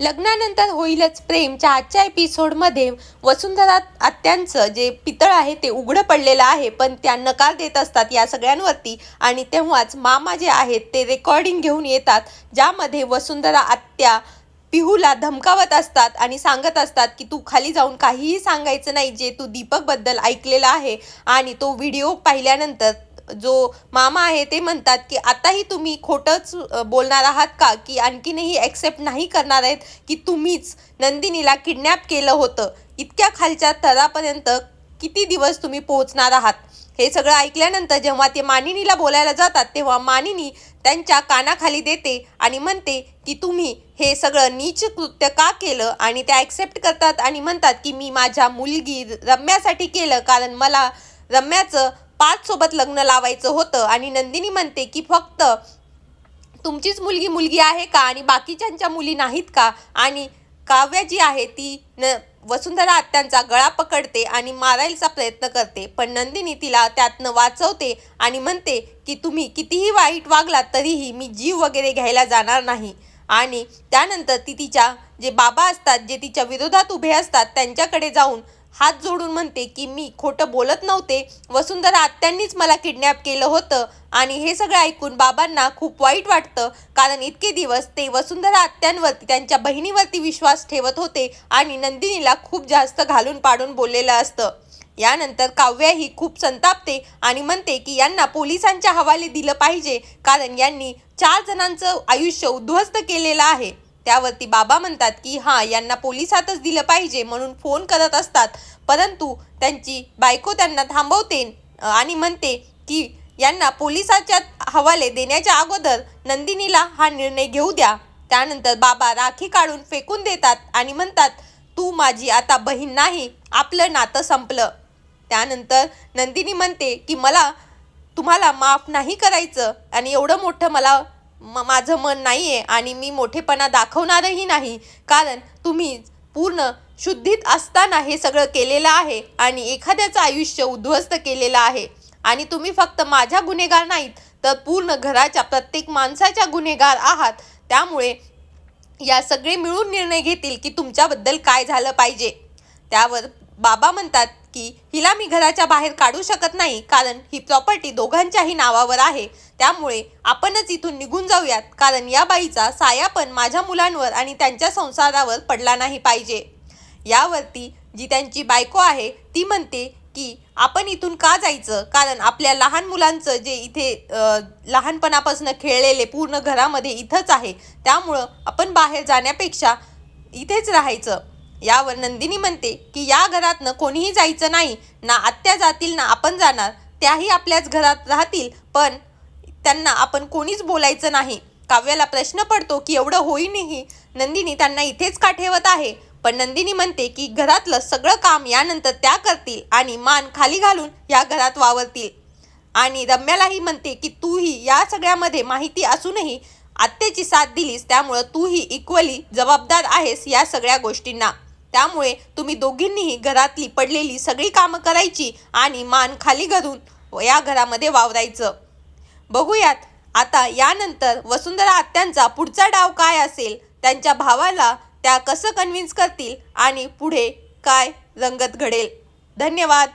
लग्नानंतर होईलच प्रेमच्या आजच्या एपिसोडमध्ये वसुंधरा आत्यांचं जे पितळ आहे ते उघडं पडलेलं आहे पण त्या नकार देत असतात या सगळ्यांवरती. आणि तेव्हाच मामा जे आहेत ते रेकॉर्डिंग घेऊन येतात ज्यामध्ये वसुंधरा आत्या पिहूला धमकावत असतात आणि सांगत असतात की तू खाली जाऊन काहीही सांगायचं नाही जे तू दीपकबद्दल ऐकलेलं आहे. आणि तो व्हिडिओ पाहिल्यानंतर जो मामा आहे ते म्हणतात की आताही तुम्ही खोटंच बोलणार आहात का? की आणखीनही ॲक्सेप्ट नाही करणार आहेत की तुम्हीच नंदिनीला किडनॅप केलं होतं. इतक्या खालच्या थरापर्यंत किती दिवस तुम्ही पोहोचणार आहात? हे सगळं ऐकल्यानंतर जेव्हा ते मानिनीला बोलायला जातात तेव्हा मानिनी त्यांच्या कानाखाली देते आणि म्हणते की तुम्ही हे सगळं नीच कृत्य का केलं? आणि त्या ॲक्सेप्ट करतात आणि म्हणतात की मी माझ्या मुलगी रम्यासाठी केलं. कारण मला रम्याचं पाच सोबत लग्न लावायचं होतं आणि नंदिनी म्हणते की फक्त तुमचीच मुलगी मुलगी आहे का आणि बाकीच्यांच्या मुली नाहीत का? आणि काव्या जी आहे ती न वसुंधरा आत्यांचा गळा पकडते आणि मारायचा प्रयत्न करते. पण नंदिनी तिला त्यातनं वाचवते आणि म्हणते की तुम्ही कितीही वाईट वागलात तरीही मी जीव वगैरे घ्यायला जाणार नाही. आणि त्यानंतर ती तिच्या जे बाबा असतात जे तिच्या विरोधात उभे असतात त्यांच्याकडे जाऊन हात जोडून म्हणते की मी खोटं बोलत नव्हते. वसुंधरा आत्यांनीच मला किडनॅप केलं होतं आणि हे सगळं ऐकून बाबांना खूप वाईट वाटतं. कारण इतके दिवस ते वसुंधरा आत्यांवरती त्यांच्या बहिणीवरती विश्वास ठेवत होते आणि नंदिनीला खूप जास्त घालून पाडून बोललेलं असतं. यानंतर काव्याही खूप संतापते आणि म्हणते की यांना पोलिसांच्या हवाले दिलं पाहिजे. कारण यांनी चार जणांचं आयुष्य उद्ध्वस्त केलेलं आहे. त्यावरती बाबा म्हणतात की हां यांना पोलिसातच दिलं पाहिजे म्हणून फोन करत असतात. परंतु त्यांची बायको त्यांना थांबवते आणि म्हणते की यांना पोलिसाच्या हवाले देण्याच्या अगोदर नंदिनीला हा निर्णय घेऊ द्या. त्यानंतर बाबा राखी काढून फेकून देतात आणि म्हणतात तू माझी आता बहीण नाही आपलं नातं संपलं. त्यानंतर नंदिनी म्हणते की मला तुम्हाला माफ नाही करायचं आणि एवढं मोठं मला म माझं मन नाही आहे आणि मी मोठेपणा दाखवणारही नाही. कारण तुम्ही पूर्ण शुद्धीत असताना हे सगळं केलेलं आहे आणि एखाद्याचं आयुष्य उद्ध्वस्त केलेलं आहे आणि तुम्ही फक्त माझ्या गुन्हेगार नाहीत तर पूर्ण घराच्या प्रत्येक माणसाच्या गुन्हेगार आहात. त्यामुळे या सगळे मिळून निर्णय घेतील की तुमच्याबद्दल काय झालं पाहिजे. त्यावर बाबा म्हणतात की हिला मी घराच्या बाहेर काढू शकत नाही कारण ही प्रॉपर्टी दोघांच्याही नावावर आहे. त्यामुळे आपणच इथून निघून जाऊयात कारण या बाईचा साया पण माझ्या मुलांवर आणि त्यांच्या संसारावर पडला नाही पाहिजे. यावरती जी त्यांची बायको आहे ती म्हणते की आपण इथून का जायचं? कारण आपल्या लहान मुलांचं जे इथे लहानपणापासून खेळलेले पूर्ण घरामध्ये इथंच आहे. त्यामुळं आपण बाहेर जाण्यापेक्षा इथेच राहायचं. यावर नंदिनी म्हणते की या घरातनं कोणीही जायचं नाही. ना आत्या जातील ना आपण जाणार. त्याही आपल्याच घरात राहतील. पण त्यांना आपण कोणीच बोलायचं नाही. काव्याला प्रश्न पडतो की एवढं होईनही. नंदिनी त्यांना इथेच का ठेवत आहे? पण नंदिनी म्हणते की घरातलं सगळं काम यानंतर त्या करतील आणि मान खाली घालून या घरात वावरतील. आणि रम्यालाही म्हणते की तूही या सगळ्यामध्ये माहिती असूनही आत्तेची साथ दिलीस. त्यामुळं तूही इक्वली जबाबदार आहेस या सगळ्या गोष्टींना. त्यामुळे तुम्ही दोघींनीही घरातली पडलेली सगळी कामं करायची आणि मान खाली घालून या घरामध्ये वावरायचं. बघूयात आता यानंतर वसुंधरा आत्यांचा पुढचा डाव काय असेल? त्यांच्या भावाला त्या कसं कन्व्हिन्स करतील? आणि पुढे काय रंगत घडेल? धन्यवाद!